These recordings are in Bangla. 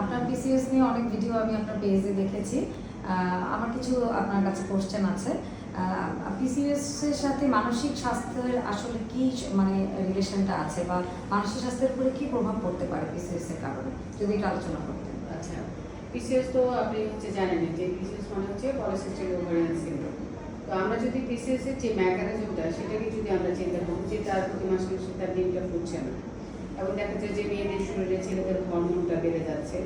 আপনার পিসিএস নিয়ে অনেক ভিডিও আমি আপনার পেজে দেখেছি। আমার কিছু আপনার কাছে কোশ্চেন আছে। পিসিএস এর সাথে মানসিক স্বাস্থ্যের আসলে কি মানে রিলেশনটা আছে বা মানসিক স্বাস্থ্যের উপরে কি প্রভাব পড়তে পারে পিসিএস এর কারণে? যদি এটা আলোচনা করতেন। আচ্ছা পিসিএস তো আপনি হচ্ছে জানেন যে পিসিএস মানে হচ্ছে পলিসিস্টিক ওভারিয়ান সিনড্রোম তো আমরা যদি পিসিএস এর যে মেকানিজমটা সেটাকে যদি আমরা চিন্তা করি যে তার প্রতি মাসে তার ডিমটা ফুটছে না। এবং দেখা যায় যে মেয়েদের শরীরে ছেলেদের হরমোনটা বেড়ে যাচ্ছে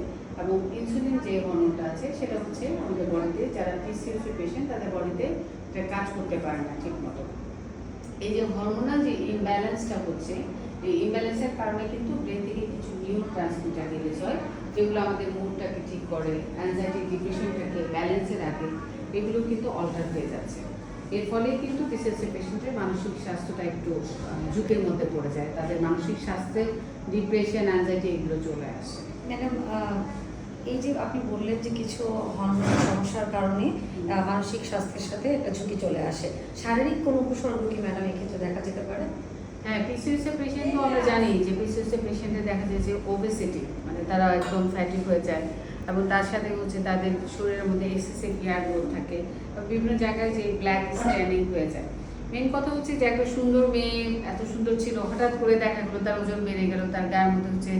এবং ইনসুলিন যে হরমোনটা আছে, সেটা হচ্ছে আমাদের বডিতে যারা পিসিএস এর পেশেন্ট তাদের বডিতে এটা কাজ করতে পারে না ঠিক মতো এই যে হরমোনাল যে ইমব্যালেন্সটা হচ্ছে, এই ইমব্যালেন্সের কারণে কিন্তু ব্রেন থেকে কিছু নিউরো ট্রান্সমিটার রিলিজ হয়, যেগুলো আমাদের মুডটাকে ঠিক করে অ্যাংজাইটি ডিপ্রেশনটাকে ব্যালেন্সে রাখে এগুলো কিন্তু অল্টার হয়ে যাচ্ছে। এর ফলে কিন্তু পিসিএসসি পেশেন্টের মানসিক স্বাস্থ্যটা একটু ঝুঁকির মধ্যে পড়ে যায়। তাদের মানসিক স্বাস্থ্যে ডিপ্রেশন অ্যাংজাইটি এগুলো চলে আসে। ম্যাডাম এই যে আপনি বললেন যে কিছু হরমোনের সমস্যার কারণে মানসিক স্বাস্থ্যের সাথে একটা ঝুঁকি চলে আসে। শারীরিক কোনো উপসর্গ কি ম্যাডাম এক্ষেত্রে দেখা যেতে পারে? হ্যাঁ পিসিএস এর পেশেন্ট তো আমরা জানি যে পিসিএস এর পেশেন্টে দেখা যায় যে ওবেসিটি মানে তারা একদম ফ্যাটি হয়ে যায়। এবং তার সাথে হচ্ছে তাদের শরীরের মধ্যে এক্সেসিভ হেয়ার গ্রোথ থাকে। বিভিন্ন জায়গায় যে ব্ল্যাক স্ট্যান্ডিং হয়ে যায়। মেন কথা হচ্ছে যে একটা সুন্দর মেয়ে, এত সুন্দর ছিল, হঠাৎ করে দেখা গেলো তার ওজন বেড়ে গেল, তার গায়ের মধ্যে হচ্ছে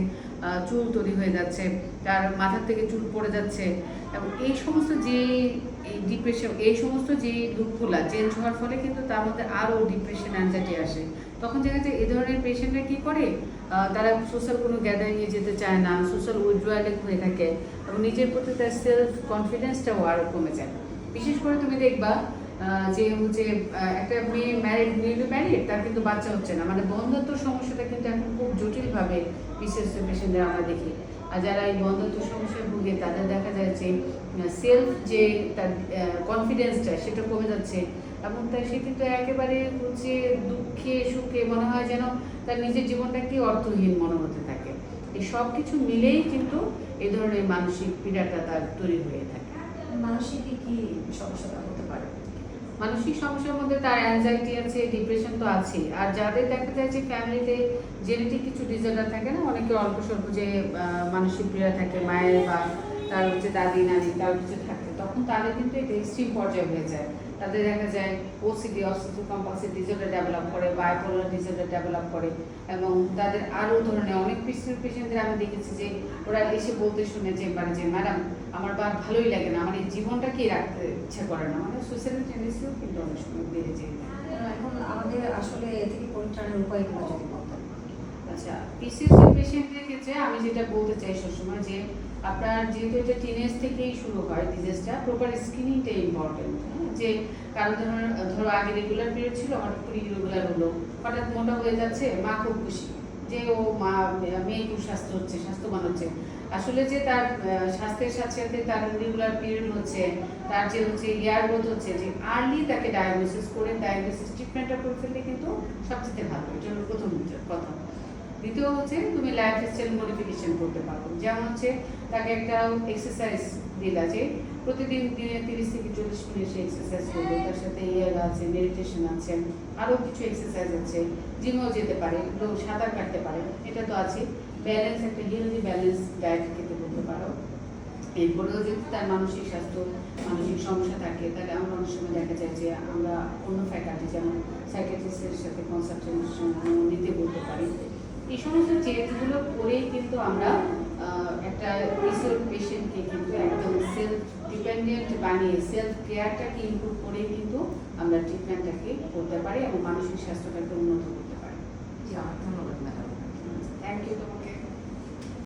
চুল তৈরি হয়ে যাচ্ছে, তার মাথার থেকে চুল পড়ে যাচ্ছে। এবং এই সমস্ত যে, এই ডিপ্রেশন এই সমস্ত যে লুকগুলা চেঞ্জ হওয়ার ফলে কিন্তু তার মধ্যে আরও ডিপ্রেশন অ্যাংজাইটি আসে। তখন দেখা যায় এই ধরনের পেশেন্টরা কি করে? তারা সোশ্যাল কোনো গ্যাদারিংয়ে যেতে চায় না সোশ্যাল উইথড্রয়ালে হয়ে থাকে এবং নিজের প্রতি তার সেলফ কনফিডেন্সটাও আরও কমে যায়। বিশেষ করে তুমি দেখবা যে হচ্ছে একটা মেয়ে ম্যারিড নিউলি ম্যারিড তার কিন্তু বাচ্চা হচ্ছে না। মানে বন্ধত্ব সমস্যাটা কিন্তু এখন খুব জটিলভাবে বিশেষ পেশেন্টদের আমরা দেখি। আর যারা এই বন্ধত্ব সমস্যায় ভুগে, তাদের দেখা যায় যে সেলফ যে তার কনফিডেন্সটা সেটা কমে যাচ্ছে। এবং তাই সে কিন্তু একেবারে হচ্ছে দুঃখে সুখে মনে হয় যেন তার নিজের জীবনটাকে অর্থহীন মনে হতে থাকে। এই সব কিছু মিলেই কিন্তু এই ধরনের মানসিক পীড়াটা তার তৈরি হয়ে থাকে। মানসিক কি সমস্যাটা হতে পারে? মানসিক সমস্যার মধ্যে তার অ্যাংজাইটি আছে ডিপ্রেশন তো আছে আর যাদের দেখা যায় যে ফ্যামিলিতে জেনেটিক কিছু ডিসঅর্ডার থাকে না অনেকে অল্প স্বল্প যে মানসিক পীড়া থাকে মায়ের বা তার হচ্ছে দাদি নানি তার কিছু থাকে তখন তাদের কিন্তু এটা এক্সট্রিম পর্যায়ে হয়ে যায়। তাদের দেখা যায় OCD obsessive compulsive disorder develop করে বায়োপোলার ডিসঅর্ডার ডেভেলপ করে এবং তাদের আরও ধরনের অনেক পেশেন্ট পেশেন্টদের আমি দেখেছি যে ওরা এসে বলতে শুনে যে মানে যে ম্যাডাম আমার বা ভালোই লাগে না আমার এই জীবনটাকেই রাখতে ইচ্ছা করে না। মানে সুইসাইডাল টেন্ডেন্সিও কিন্তু অনেক সময় বেড়ে যায়। এখন আমাদের আসলে এ থেকে পরিত্রাণের উপায়গুলো যদি আচ্ছা পিসিএস পেশেন্টদের ক্ষেত্রে আমি যেটা বলতে চাই সবসময় যে আপনার যেহেতু এটা টিনেজ থেকেই শুরু হয় ডিজিজটা প্রপার স্ক্রিনিংটা ইম্পর্টেন্ট যে কারও ধরো ধরো আগে রেগুলার পিরিয়ড ছিল, হঠাৎ করে ইরেগুলার হলো, হঠাৎ মোটা হয়ে যাচ্ছে, মা খুব খুশি যে ও মা মেয়ে খুব স্বাস্থ্য হচ্ছে, স্বাস্থ্যবান হচ্ছে। আসলে যে তার স্বাস্থ্যের সাথে সাথে তার রেগুলার পিরিয়ড হচ্ছে, তার যে হচ্ছে ইয়ার গ্রোথ হচ্ছে, যে আর্লি তাকে ডায়াগনোসিস করে ডায়াগনোসিস ট্রিটমেন্টটা করে ফেললে কিন্তু সবচেয়ে ভালো, এটা হলো প্রথম কথা দ্বিতীয় হচ্ছে তুমি লাইফ স্টাইল মডিফিকেশন করতে পারো। যেমন হচ্ছে তাকে একটা এক্সারসাইজ দিলা যে প্রতিদিন দিনে তিরিশ থেকে চল্লিশ মিনিট সে এক্সারসাইজ করবে। তার সাথে ইয়োগা আছে মেডিটেশন আছে আরও কিছু এক্সারসাইজ আছে। জিমেও যেতে পারে, লোক সাঁতার কাটতে পারে। এটা তো আছে। ব্যালেন্স একটা হেলদি ব্যালেন্স ডায়েট খেতে বলতে পারো। এরপরেও যদি তার মানসিক স্বাস্থ্য, মানসিক সমস্যা থাকে। তাহলে আমরা অনেক সময় দেখা যায় যে আমরা অন্য ফ্যাকাল্টি যেমন সাইকেট্রিস্টের সাথে কনসালটেশন নিতে বলতে পারি। এই সমস্ত চেঞ্জগুলো করেই কিন্তু আমরা একটা রিসেল পেশেন্টকে কিন্তু একদম সেলফ ডিপেন্ডেন্ট বানিয়ে সেলফ কেয়ারটাকে ইম্প্রুভ করেই কিন্তু আমরা ট্রিটমেন্টটাকে করতে পারি এবং মানসিক স্বাস্থ্যটাকে উন্নত করতে পারি। ধন্যবাদ ম্যাডাম থ্যাংক ইউ তোমাকে